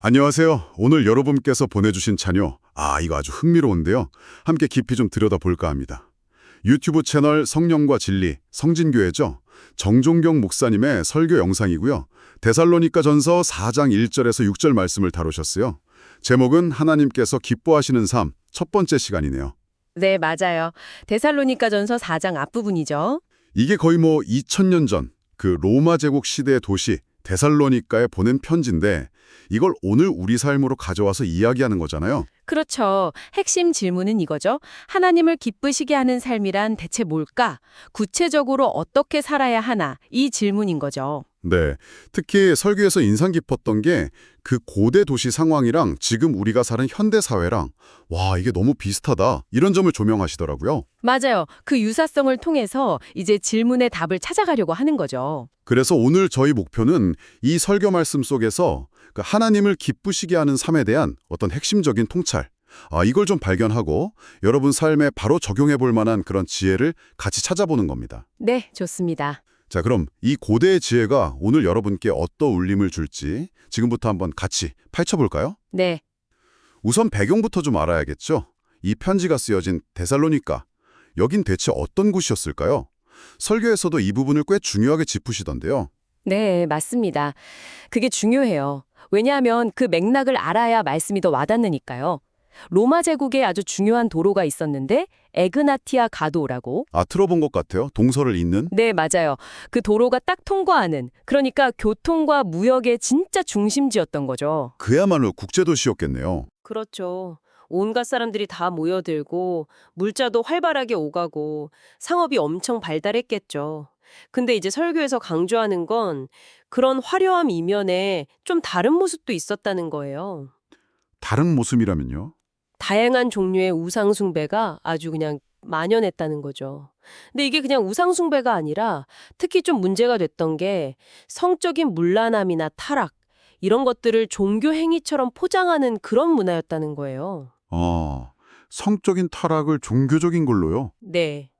안녕하세요. 오늘 여러분께서 보내주신 자료, 아, 이거 아주 흥미로운데요. 함께 깊이 좀 들여다볼까 합니다. 유튜브 채널 성령과 진리, 성진교회죠. 정종경 목사님의 설교 영상이고요. 데살로니가 전서 4장 1절에서 6절 말씀을 다루셨어요. 제목은 하나님께서 기뻐하시는 삶, 첫 번째 시간이네요. 네, 맞아요. 데살로니가 전서 4장 앞부분이죠. 이게 거의 뭐 2000년 전 그 로마 제국 시대의 도시 데살로니카에 보낸 편지인데 이걸 오늘 우리 삶으로 가져와서 이야기하는 거잖아요. 그렇죠. 핵심 질문은 이거죠. 하나님을 기쁘시게 하는 삶이란 대체 뭘까? 구체적으로 어떻게 살아야 하나? 이 질문인 거죠. 네. 특히 설교에서 인상 깊었던 게 그 고대 도시 상황이랑 지금 우리가 사는 현대 사회랑 와, 이게 너무 비슷하다. 이런 점을 조명하시더라고요. 맞아요. 그 유사성을 통해서 이제 질문의 답을 찾아가려고 하는 거죠. 그래서 오늘 저희 목표는 이 설교 말씀 속에서 그 하나님을 기쁘시게 하는 삶에 대한 어떤 핵심적인 통찰, 아, 이걸 좀 발견하고 여러분 삶에 바로 적용해 볼 만한 그런 지혜를 같이 찾아보는 겁니다. 네, 좋습니다. 자, 그럼 이 고대의 지혜가 오늘 여러분께 어떤 울림을 줄지 지금부터 한번 같이 파헤쳐볼까요? 네, 우선 배경부터 좀 알아야겠죠? 이 편지가 쓰여진 데살로니카, 여긴 대체 어떤 곳이었을까요? 설교에서도 이 부분을 꽤 중요하게 짚으시던데요. 네, 맞습니다. 그게 중요해요. 왜냐하면 그 맥락을 알아야 말씀이 더 와닿으니까요. 로마 제국에 아주 중요한 도로가 있었는데 에그나티아 가도라고. 아, 들어본 것 같아요. 동서를 잇는? 네, 맞아요. 그 도로가 딱 통과하는 그러니까 교통과 무역의 진짜 중심지였던 거죠. 그야말로 국제도시였겠네요. 그렇죠. 온갖 사람들이 다 모여들고 물자도 활발하게 오가고 상업이 엄청 발달했겠죠. 근데 이제 설교에서 강조하는 건 그런 화려함 이면에 좀 다른 모습도 있었다는 거예요. 다른 모습이라면요? 다양한 종류의 우상 숭배가 아주 그냥 만연했다는 거죠. 근데 이게 그냥 우상 숭배가 아니라 특히 좀 문제가 됐던 게 성적인 문란함이나 타락 이런 것들을 종교 행위처럼 포장하는 그런 문화였다는 거예요. 아, 성적인 타락을 종교적인 걸로요? 네.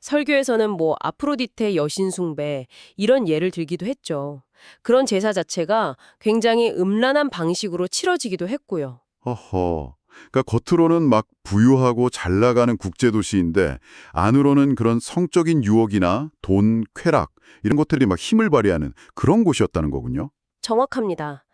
설교에서는 뭐 아프로디테 여신 숭배 이런 예를 들기도 했죠. 그런 제사 자체가 굉장히 음란한 방식으로 치러지기도 했고요. 허허. 그러니까 겉으로는 막 부유하고 잘 나가는 국제도시인데 안으로는 그런 성적인 유혹이나 돈, 쾌락 이런 것들이 막 힘을 발휘하는 그런 곳이었다는 거군요. 정확합니다.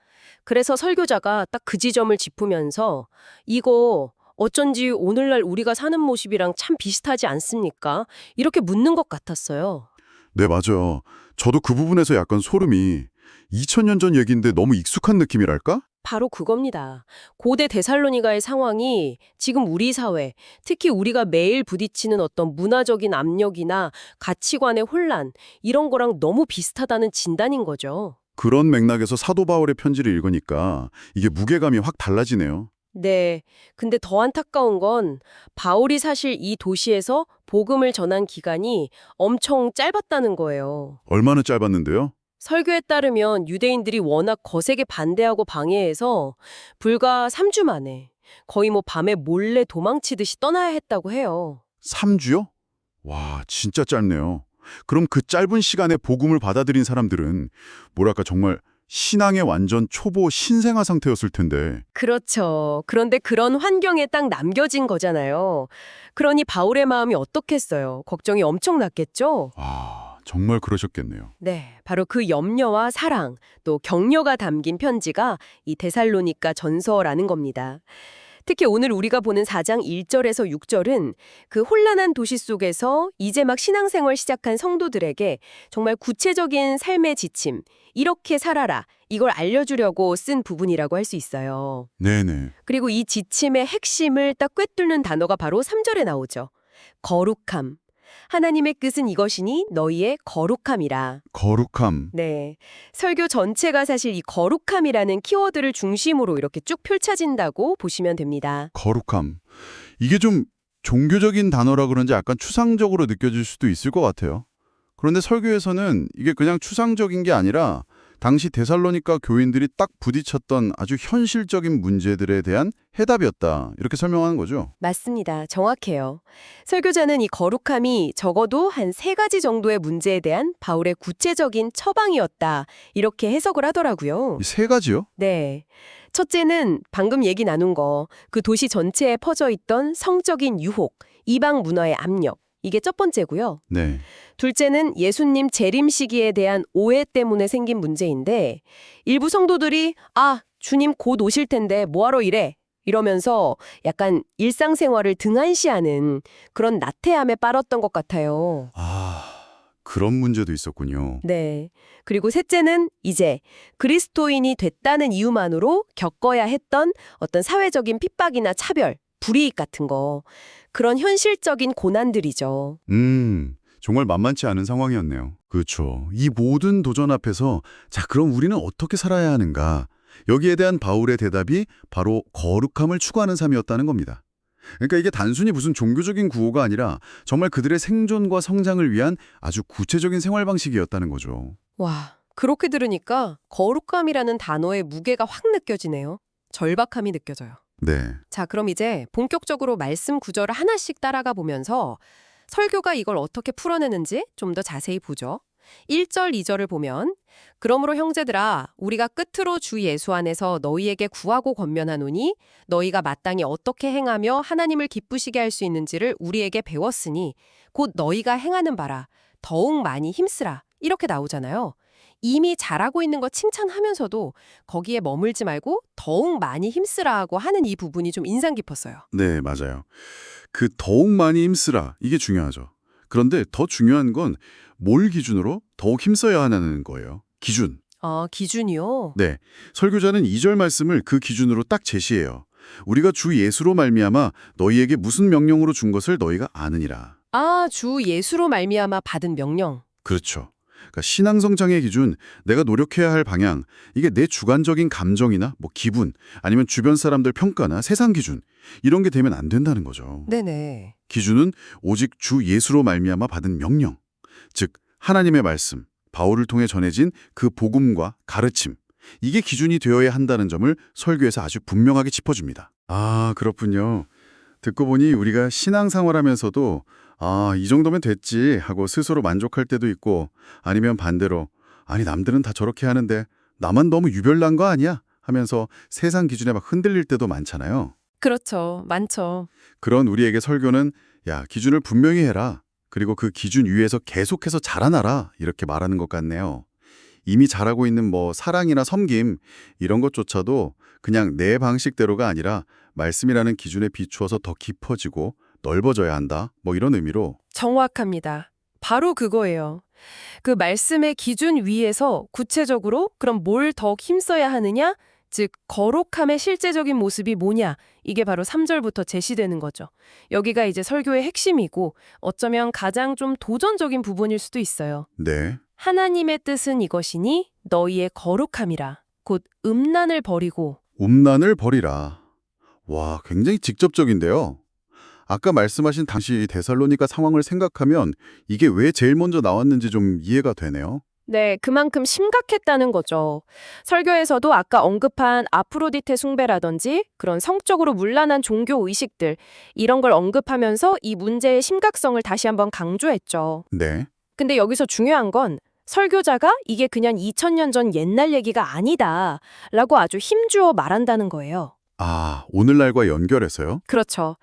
그래서 설교자가 딱 그 지점을 짚으면서 이거 어쩐지 오늘날 우리가 사는 모습이랑 참 비슷하지 않습니까? 이렇게 묻는 것 같았어요. 네, 맞아요. 저도 그 부분에서 약간 소름이 2000년 전 얘기인데 너무 익숙한 느낌이랄까? 바로 그겁니다. 고대 데살로니가의 상황이 지금 우리 사회, 특히 우리가 매일 부딪히는 어떤 문화적인 압력이나 가치관의 혼란, 이런 거랑 너무 비슷하다는 진단인 거죠. 그런 맥락에서 사도 바울의 편지를 읽으니까 이게 무게감이 확 달라지네요. 네. 근데 더 안타까운 건 바울이 사실 이 도시에서 복음을 전한 기간이 엄청 짧았다는 거예요. 얼마나 짧았는데요? 설교에 따르면 유대인들이 워낙 거세게 반대하고 방해해서 불과 3주 만에 거의 뭐 밤에 몰래 도망치듯이 떠나야 했다고 해요. 3주요? 와, 진짜 짧네요. 그럼 그 짧은 시간에 복음을 받아들인 사람들은 뭐랄까 정말 신앙의 완전 초보 신생아 상태였을 텐데 그렇죠. 그런데 그런 환경에 딱 남겨진 거잖아요. 그러니 바울의 마음이 어떻겠어요? 걱정이 엄청났겠죠? 아, 정말 그러셨겠네요. 네, 바로 그 염려와 사랑, 또 격려가 담긴 편지가 이 데살로니가 전서라는 겁니다. 특히 오늘 우리가 보는 4장 1절에서 6절은 그 혼란한 도시 속에서 이제 막 신앙생활 시작한 성도들에게 정말 구체적인 삶의 지침, 이렇게 살아라, 이걸 알려주려고 쓴 부분이라고 할 수 있어요. 네네. 그리고 이 지침의 핵심을 딱 꿰뚫는 단어가 바로 3절에 나오죠. 거룩함. 하나님의 뜻은 이것이니 너희의 거룩함이라. 거룩함. 네. 설교 전체가 사실 이 거룩함이라는 키워드를 중심으로 이렇게 쭉 펼쳐진다고 보시면 됩니다. 거룩함. 이게 좀 종교적인 단어라 그런지 약간 추상적으로 느껴질 수도 있을 것 같아요. 그런데 설교에서는 이게 그냥 추상적인 게 아니라 당시 데살로니가 교인들이 딱 부딪혔던 아주 현실적인 문제들에 대한 해답이었다. 이렇게 설명하는 거죠. 맞습니다. 정확해요. 설교자는 이 거룩함이 적어도 한 세 가지 정도의 문제에 대한 바울의 구체적인 처방이었다. 이렇게 해석을 하더라고요. 이세 가지요? 네. 첫째는 방금 얘기 나눈 거, 그 도시 전체에 퍼져 있던 성적인 유혹, 이방 문화의 압력. 이게 첫 번째고요. 네. 둘째는 예수님 재림 시기에 대한 오해 때문에 생긴 문제인데 일부 성도들이 아, 주님 곧 오실 텐데 뭐하러 이래? 이러면서 약간 일상생활을 등한시하는 그런 나태함에 빠졌던 것 같아요. 아, 그런 문제도 있었군요. 네. 그리고 셋째는 이제 그리스도인이 됐다는 이유만으로 겪어야 했던 어떤 사회적인 핍박이나 차별, 불이익 같은 거. 그런 현실적인 고난들이죠. 음, 정말 만만치 않은 상황이었네요. 그렇죠. 이 모든 도전 앞에서 자, 그럼 우리는 어떻게 살아야 하는가? 여기에 대한 바울의 대답이 바로 거룩함을 추구하는 삶이었다는 겁니다. 그러니까 이게 단순히 무슨 종교적인 구호가 아니라 정말 그들의 생존과 성장을 위한 아주 구체적인 생활 방식이었다는 거죠. 와, 그렇게 들으니까 거룩함이라는 단어의 무게가 확 느껴지네요. 절박함이 느껴져요. 네. 자, 그럼 이제 본격적으로 말씀 구절을 하나씩 따라가 보면서 설교가 이걸 어떻게 풀어내는지 좀 더 자세히 보죠. 1절, 2절을 보면 그러므로 형제들아 우리가 끝으로 주 예수 안에서 너희에게 구하고 권면하노니 너희가 마땅히 어떻게 행하며 하나님을 기쁘시게 할 수 있는지를 우리에게 배웠으니 곧 너희가 행하는 바라 더욱 많이 힘쓰라 이렇게 나오잖아요. 이미 잘하고 있는 거 칭찬하면서도 거기에 머물지 말고 더욱 많이 힘쓰라고 하는 이 부분이 좀 인상 깊었어요. 네, 맞아요. 그 더욱 많이 힘쓰라. 이게 중요하죠. 그런데 더 중요한 건 뭘 기준으로 더욱 힘써야 하는 거예요. 기준. 아, 기준이요? 네. 설교자는 2절 말씀을 그 기준으로 딱 제시해요. 우리가 주 예수로 말미암아 너희에게 무슨 명령으로 준 것을 너희가 아느니라. 아, 주 예수로 말미암아 받은 명령. 그렇죠. 그러니까 신앙 성장의 기준, 내가 노력해야 할 방향, 이게 내 주관적인 감정이나 뭐 기분, 아니면 주변 사람들 평가나 세상 기준 이런 게 되면 안 된다는 거죠. 네네. 기준은 오직 주 예수로 말미암아 받은 명령, 즉 하나님의 말씀, 바울을 통해 전해진 그 복음과 가르침, 이게 기준이 되어야 한다는 점을 설교에서 아주 분명하게 짚어줍니다. 아, 그렇군요. 듣고 보니 우리가 신앙생활하면서도 아, 이 정도면 됐지 하고 스스로 만족할 때도 있고 아니면 반대로 아니 남들은 다 저렇게 하는데 나만 너무 유별난 거 아니야? 하면서 세상 기준에 막 흔들릴 때도 많잖아요. 그렇죠. 많죠. 그런 우리에게 설교는 야, 기준을 분명히 해라. 그리고 그 기준 위에서 계속해서 자라나라. 이렇게 말하는 것 같네요. 이미 잘하고 있는 뭐 사랑이나 섬김 이런 것조차도 그냥 내 방식대로가 아니라 말씀이라는 기준에 비추어서 더 깊어지고 넓어져야 한다. 뭐 이런 의미로 정확합니다. 바로 그거예요. 그 말씀의 기준 위에서 구체적으로 그럼 뭘 더 힘써야 하느냐? 즉, 거룩함의 실제적인 모습이 뭐냐? 이게 바로 3절부터 제시되는 거죠. 여기가 이제 설교의 핵심이고 어쩌면 가장 좀 도전적인 부분일 수도 있어요. 네. 하나님의 뜻은 이것이니 너희의 거룩함이라. 곧 음란을 버리고 음란을 버리라. 와, 굉장히 직접적인데요. 아까 말씀하신 당시 데살로니가 상황을 생각하면 이게 왜 제일 먼저 나왔는지 좀 이해가 되네요. 네, 그만큼 심각했다는 거죠. 설교에서도 아까 언급한 아프로디테 숭배라든지 그런 성적으로 문란한 종교 의식들 이런 걸 언급하면서 이 문제의 심각성을 다시 한번 강조했죠. 네. 근데 여기서 중요한 건 설교자가 이게 그냥 2000년 전 옛날 얘기가 아니다 라고 아주 힘주어 말한다는 거예요. 아, 오늘날과 연결해서요? 그렇죠.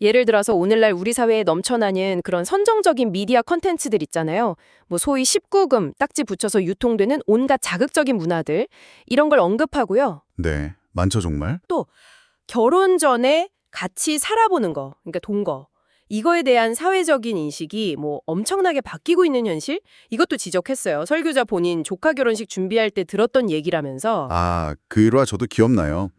예를 들어서 오늘날 우리 사회에 넘쳐나는 그런 선정적인 미디어 컨텐츠들 있잖아요. 뭐 소위 19금 딱지 붙여서 유통되는 온갖 자극적인 문화들 이런 걸 언급하고요. 네. 많죠, 정말? 결혼 전에 같이 살아보는 거, 그러니까 동거. 이거에 대한 사회적인 인식이 뭐 엄청나게 바뀌고 있는 현실? 이것도 지적했어요. 설교자 본인 조카 결혼식 준비할 때 들었던 얘기라면서. 아, 그 일화 저도 기억나요.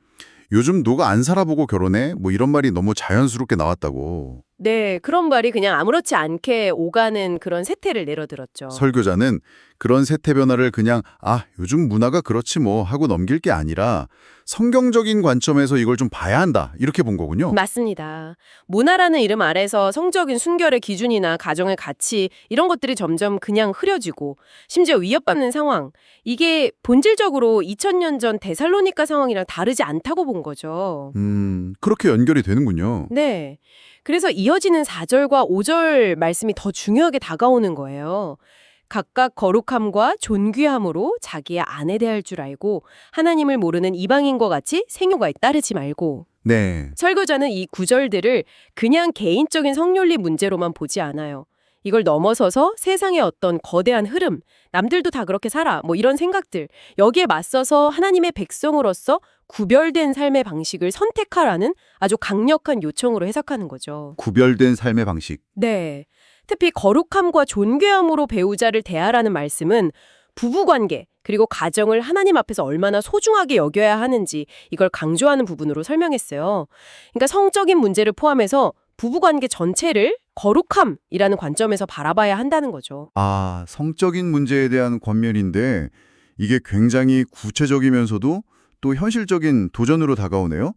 요즘 누가 안 살아보고 결혼해? 뭐 이런 말이 너무 자연스럽게 나왔다고. 네, 그런 말이 그냥 아무렇지 않게 오가는 그런 세태를 내려들었죠. 설교자는 그런 세태 변화를 그냥 아, 요즘 문화가 그렇지 뭐 하고 넘길 게 아니라 성경적인 관점에서 이걸 좀 봐야 한다. 이렇게 본 거군요. 맞습니다. 문화라는 이름 아래서 성적인 순결의 기준이나 가정의 가치 이런 것들이 점점 그냥 흐려지고 심지어 위협받는 상황 이게 본질적으로 2000년 전 데살로니카 상황이랑 다르지 않다고 본 거죠. 음, 그렇게 연결이 되는군요. 네. 그래서 이어지는 4절과 5절 말씀이 더 중요하게 다가오는 거예요. 각각 거룩함과 존귀함으로 자기의 아내 대할 줄 알고 하나님을 모르는 이방인과 같이 생육아에 따르지 말고 네. 설교자는 이 구절들을 그냥 개인적인 성윤리 문제로만 보지 않아요. 이걸 넘어서서 세상의 어떤 거대한 흐름, 남들도 다 그렇게 살아, 뭐 이런 생각들, 여기에 맞서서 하나님의 백성으로서 구별된 삶의 방식을 선택하라는 아주 강력한 요청으로 해석하는 거죠. 구별된 삶의 방식. 네. 특히 거룩함과 존귀함으로 배우자를 대하라는 말씀은 부부관계, 그리고 가정을 하나님 앞에서 얼마나 소중하게 여겨야 하는지 이걸 강조하는 부분으로 설명했어요. 그러니까 성적인 문제를 포함해서 부부관계 전체를 거룩함이라는 관점에서 바라봐야 한다는 거죠. 아, 성적인 문제에 대한 권면인데 이게 굉장히 구체적이면서도 또 현실적인 도전으로 다가오네요.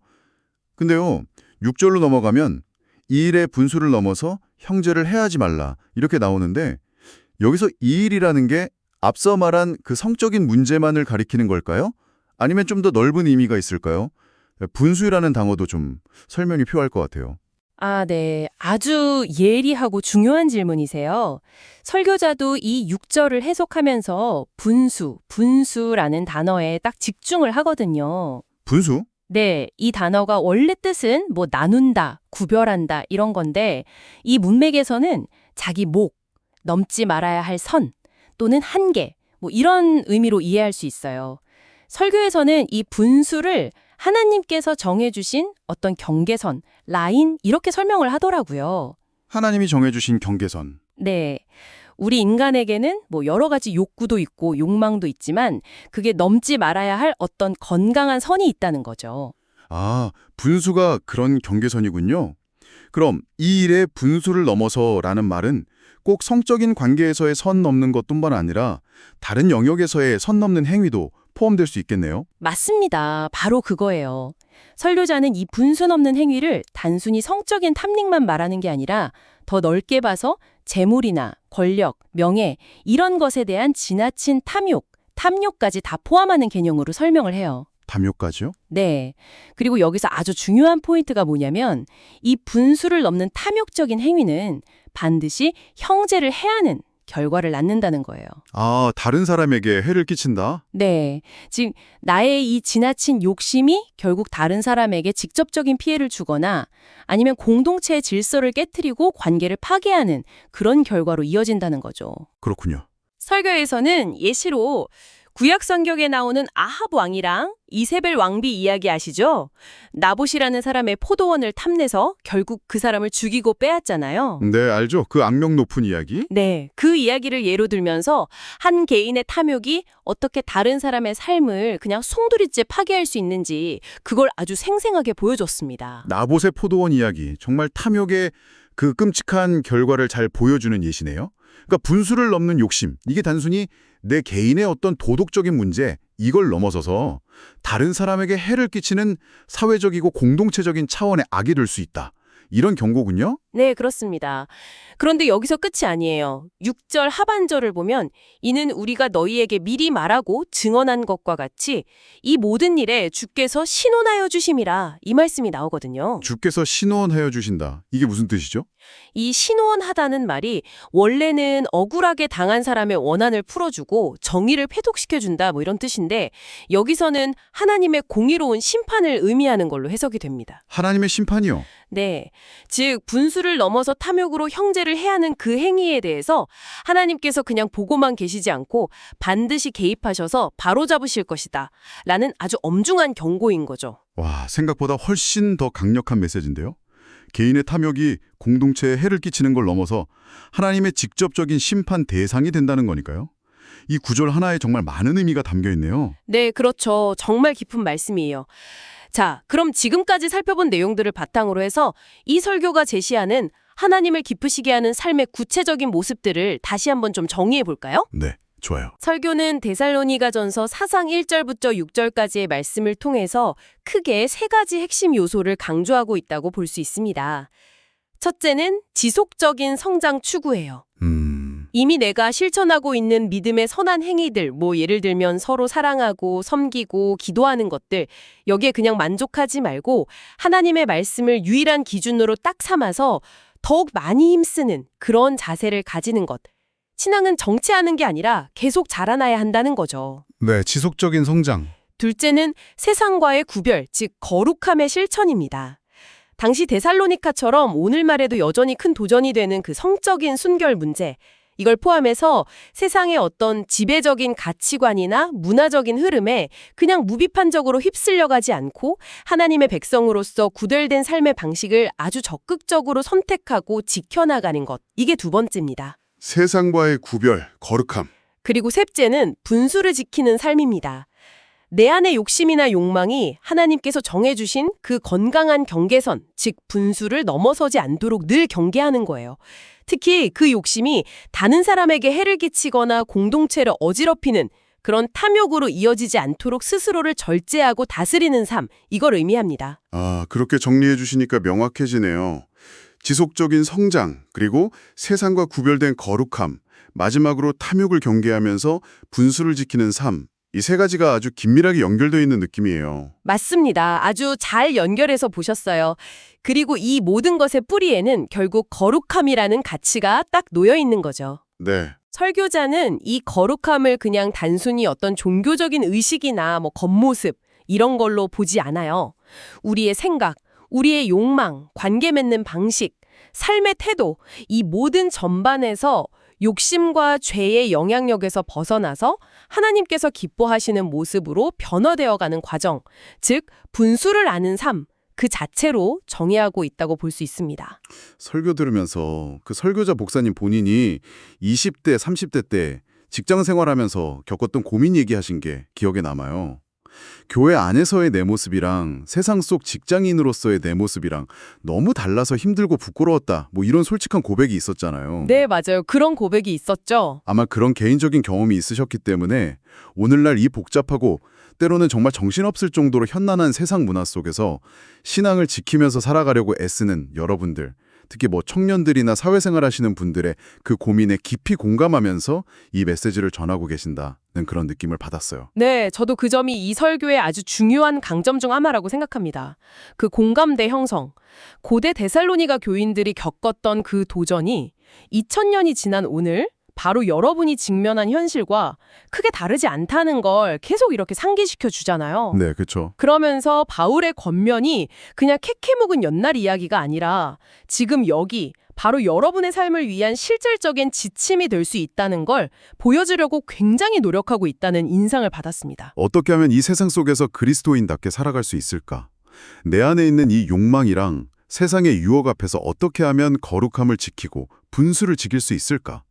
근데요, 6절로 넘어가면 이 일의 분수를 넘어서 형제를 해하지 말라 이렇게 나오는데 여기서 이 일이라는 게 앞서 말한 그 성적인 문제만을 가리키는 걸까요? 아니면 좀 더 넓은 의미가 있을까요? 분수라는 단어도 좀 설명이 필요할 것 같아요. 아, 네. 아주 예리하고 중요한 질문이세요. 설교자도 이 6절을 해석하면서 분수, 분수라는 단어에 딱 집중을 하거든요. 분수? 네, 이 단어가 원래 뜻은 뭐 나눈다, 구별한다 이런 건데 이 문맥에서는 자기 목, 넘지 말아야 할 선 또는 한계 뭐 이런 의미로 이해할 수 있어요. 설교에서는 이 분수를 하나님께서 정해주신 어떤 경계선, 라인 이렇게 설명을 하더라고요. 하나님이 정해주신 경계선. 네. 우리 인간에게는 뭐 여러 가지 욕구도 있고 욕망도 있지만 그게 넘지 말아야 할 어떤 건강한 선이 있다는 거죠. 아, 분수가 그런 경계선이군요. 그럼 이 일의 분수를 넘어서라는 말은 꼭 성적인 관계에서의 선 넘는 것뿐만 아니라 다른 영역에서의 선 넘는 행위도 포함될 수 있겠네요. 맞습니다. 바로 그거예요. 설교자는 이 분수 넘는 행위를 단순히 성적인 탐닉만 말하는 게 아니라 더 넓게 봐서 재물이나 권력, 명예 이런 것에 대한 지나친 탐욕, 탐욕까지 다 포함하는 개념으로 설명을 해요. 담요까지요? 네. 그리고 여기서 아주 중요한 포인트가 뭐냐면 이 분수를 넘는 탐욕적인 행위는 반드시 형제를 해하는 결과를 낳는다는 거예요. 아, 다른 사람에게 해를 끼친다? 네. 즉, 나의 이 지나친 욕심이 결국 다른 사람에게 직접적인 피해를 주거나 아니면 공동체의 질서를 깨뜨리고 관계를 파괴하는 그런 결과로 이어진다는 거죠. 그렇군요. 설교에서는 예시로 구약 성경에 나오는 아합 왕이랑 이세벨 왕비 이야기 아시죠? 나봇이라는 사람의 포도원을 탐내서 결국 그 사람을 죽이고 빼앗잖아요. 네, 알죠. 그 악명 높은 이야기? 네, 그 이야기를 예로 들면서 한 개인의 탐욕이 어떻게 다른 사람의 삶을 그냥 송두리째 파괴할 수 있는지 그걸 아주 생생하게 보여줬습니다. 나봇의 포도원 이야기. 정말 탐욕의 그 끔찍한 결과를 잘 보여주는 예시네요. 그러니까 분수를 넘는 욕심. 이게 단순히 내 개인의 어떤 도덕적인 문제, 이걸 넘어서서 다른 사람에게 해를 끼치는 사회적이고 공동체적인 차원의 악이 될 수 있다. 이런 경고군요. 네, 그렇습니다. 그런데 여기서 끝이 아니에요. 6절 하반절을 보면 이는 우리가 너희에게 미리 말하고 증언한 것과 같이 이 모든 일에 주께서 신원하여 주심이라 이 말씀이 나오거든요. 주께서 신원하여 주신다. 이게 무슨 뜻이죠? 이 신원하다는 말이 원래는 억울하게 당한 사람의 원한을 풀어주고 정의를 회복시켜준다 뭐 이런 뜻인데 여기서는 하나님의 공의로운 심판을 의미하는 걸로 해석이 됩니다. 하나님의 심판이요. 네. 즉, 분수를 넘어서 탐욕으로 형제를 해하는 그 행위에 대해서 하나님께서 그냥 보고만 계시지 않고 반드시 개입하셔서 바로잡으실 것이다. 라는 아주 엄중한 경고인 거죠. 와, 생각보다 훨씬 더 강력한 메시지인데요. 개인의 탐욕이 공동체에 해를 끼치는 걸 넘어서 하나님의 직접적인 심판 대상이 된다는 거니까요. 이 구절 하나에 정말 많은 의미가 담겨 있네요. 네, 그렇죠. 정말 깊은 말씀이에요. 자, 그럼 지금까지 살펴본 내용들을 바탕으로 해서 이 설교가 제시하는 하나님을 기쁘시게 하는 삶의 구체적인 모습들을 다시 한번 좀 정리해 볼까요? 네, 좋아요. 설교는 데살로니가 전서 4장 1절부터 6절까지의 말씀을 통해서 크게 세 가지 핵심 요소를 강조하고 있다고 볼 수 있습니다. 첫째는 지속적인 성장 추구예요. 음, 이미 내가 실천하고 있는 믿음의 선한 행위들, 뭐 예를 들면 서로 사랑하고 섬기고 기도하는 것들, 여기에 그냥 만족하지 말고 하나님의 말씀을 유일한 기준으로 딱 삼아서 더욱 많이 힘쓰는 그런 자세를 가지는 것. 신앙은 정체하는 게 아니라 계속 자라나야 한다는 거죠. 네, 지속적인 성장. 둘째는 세상과의 구별, 즉 거룩함의 실천입니다. 당시 데살로니카처럼 오늘 말에도 여전히 큰 도전이 되는 그 성적인 순결 문제, 이걸 포함해서 세상의 어떤 지배적인 가치관이나 문화적인 흐름에 그냥 무비판적으로 휩쓸려 가지 않고 하나님의 백성으로서 구별된 삶의 방식을 아주 적극적으로 선택하고 지켜나가는 것. 이게 두 번째입니다. 세상과의 구별, 거룩함. 그리고 셋째는 분수를 지키는 삶입니다. 내 안의 욕심이나 욕망이 하나님께서 정해주신 그 건강한 경계선, 즉 분수를 넘어서지 않도록 늘 경계하는 거예요. 특히 그 욕심이 다른 사람에게 해를 끼치거나 공동체를 어지럽히는 그런 탐욕으로 이어지지 않도록 스스로를 절제하고 다스리는 삶, 이걸 의미합니다. 아, 그렇게 정리해 주시니까 명확해지네요. 지속적인 성장, 그리고 세상과 구별된 거룩함, 마지막으로 탐욕을 경계하면서 분수를 지키는 삶. 이 세 가지가 아주 긴밀하게 연결되어 있는 느낌이에요. 맞습니다. 아주 잘 연결해서 보셨어요. 그리고 이 모든 것의 뿌리에는 결국 거룩함이라는 가치가 딱 놓여 있는 거죠. 네. 설교자는 이 거룩함을 그냥 단순히 어떤 종교적인 의식이나 뭐 겉모습 이런 걸로 보지 않아요. 우리의 생각, 우리의 욕망, 관계 맺는 방식, 삶의 태도 이 모든 전반에서 욕심과 죄의 영향력에서 벗어나서 하나님께서 기뻐하시는 모습으로 변화되어 가는 과정, 즉 분수를 아는 삶 그 자체로 정의하고 있다고 볼 수 있습니다. 설교 들으면서 그 설교자 목사님 본인이 20대, 30대 때 직장 생활하면서 겪었던 고민 얘기하신 게 기억에 남아요. 교회 안에서의 내 모습이랑 세상 속 직장인으로서의 내 모습이랑 너무 달라서 힘들고 부끄러웠다. 뭐 이런 솔직한 고백이 있었잖아요. 네, 맞아요. 그런 고백이 있었죠. 아마 그런 개인적인 경험이 있으셨기 때문에 오늘날 이 복잡하고 때로는 정말 정신없을 정도로 현란한 세상 문화 속에서 신앙을 지키면서 살아가려고 애쓰는 여러분들, 특히 뭐 청년들이나 사회생활 하시는 분들의 그 고민에 깊이 공감하면서 이 메시지를 전하고 계신다는 그런 느낌을 받았어요. 네, 저도 그 점이 이 설교의 아주 중요한 강점 중 하나라고 생각합니다. 그 공감대 형성. 고대 데살로니가 교인들이 겪었던 그 도전이 2000년이 지난 오늘 바로 여러분이 직면한 현실과 크게 다르지 않다는 걸 계속 이렇게 상기시켜 주잖아요. 네, 그렇죠. 그러면서 바울의 권면이 그냥 캐캐묵은 옛날 이야기가 아니라 지금 여기 바로 여러분의 삶을 위한 실질적인 지침이 될 수 있다는 걸 보여주려고 굉장히 노력하고 있다는 인상을 받았습니다. 어떻게 하면 이 세상 속에서 그리스도인답게 살아갈 수 있을까? 내 안에 있는 이 욕망이랑 세상의 유혹 앞에서 어떻게 하면 거룩함을 지키고 분수를 지킬 수 있을까?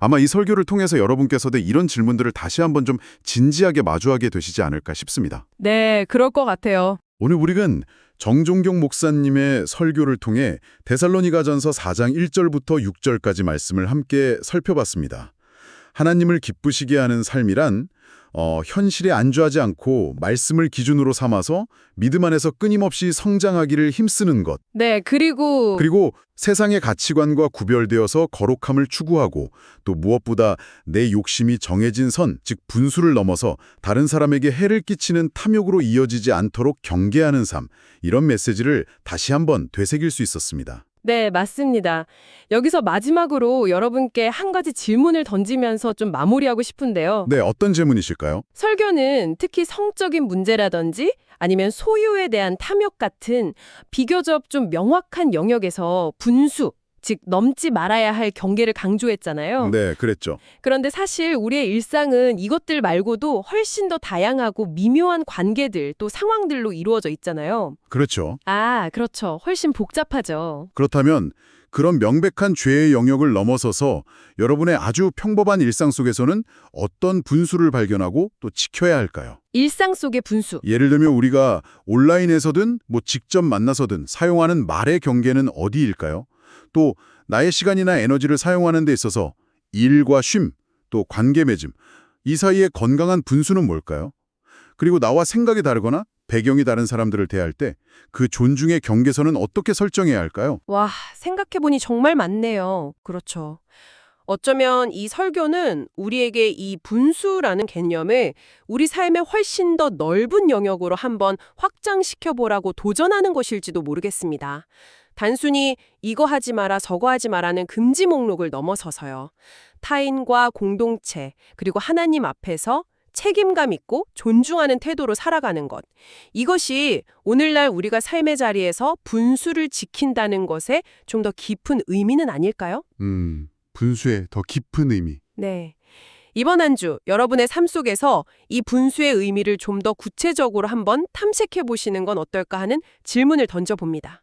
아마 이 설교를 통해서 여러분께서도 이런 질문들을 다시 한번 좀 진지하게 마주하게 되시지 않을까 싶습니다. 네, 그럴 것 같아요. 오늘 우리는 정종경 목사님의 설교를 통해 데살로니가전서 4장 1절부터 6절까지 말씀을 함께 살펴봤습니다. 하나님을 기쁘시게 하는 삶이란 어, 현실에 안주하지 않고 말씀을 기준으로 삼아서 믿음 안에서 끊임없이 성장하기를 힘쓰는 것. 네, 그리고 그리고 세상의 가치관과 구별되어서 거룩함을 추구하고 또 무엇보다 내 욕심이 정해진 선, 즉 분수를 넘어서 다른 사람에게 해를 끼치는 탐욕으로 이어지지 않도록 경계하는 삶, 이런 메시지를 다시 한번 되새길 수 있었습니다. 네, 맞습니다. 여기서 마지막으로 여러분께 한 가지 질문을 던지면서 좀 마무리하고 싶은데요. 네, 어떤 질문이실까요? 설교는 특히 성적인 문제라든지 아니면 소유에 대한 탐욕 같은 비교적 좀 명확한 영역에서 분수, 즉 넘지 말아야 할 경계를 강조했잖아요. 네, 그랬죠. 그런데 사실 우리의 일상은 이것들 말고도 훨씬 더 다양하고 미묘한 관계들 또 상황들로 이루어져 있잖아요. 그렇죠. 아, 그렇죠. 훨씬 복잡하죠. 그렇다면 그런 명백한 죄의 영역을 넘어서서 여러분의 아주 평범한 일상 속에서는 어떤 분수를 발견하고 또 지켜야 할까요? 일상 속의 분수. 예를 들면 우리가 온라인에서든 뭐 직접 만나서든 사용하는 말의 경계는 어디일까요? 또 나의 시간이나 에너지를 사용하는 데 있어서 일과 쉼, 또 관계 맺음, 이 사이의 건강한 분수는 뭘까요? 그리고 나와 생각이 다르거나 배경이 다른 사람들을 대할 때 그 존중의 경계선은 어떻게 설정해야 할까요? 와, 생각해보니 정말 많네요. 그렇죠. 어쩌면 이 설교는 우리에게 이 분수라는 개념을 우리 삶의 훨씬 더 넓은 영역으로 한번 확장시켜보라고 도전하는 것일지도 모르겠습니다. 단순히 이거 하지 마라 저거 하지 마라는 금지 목록을 넘어서서요. 타인과 공동체 그리고 하나님 앞에서 책임감 있고 존중하는 태도로 살아가는 것. 이것이 오늘날 우리가 삶의 자리에서 분수를 지킨다는 것에 좀 더 깊은 의미는 아닐까요? 음, 분수의 더 깊은 의미. 네. 이번 한 주 여러분의 삶 속에서 이 분수의 의미를 좀 더 구체적으로 한번 탐색해 보시는 건 어떨까 하는 질문을 던져 봅니다.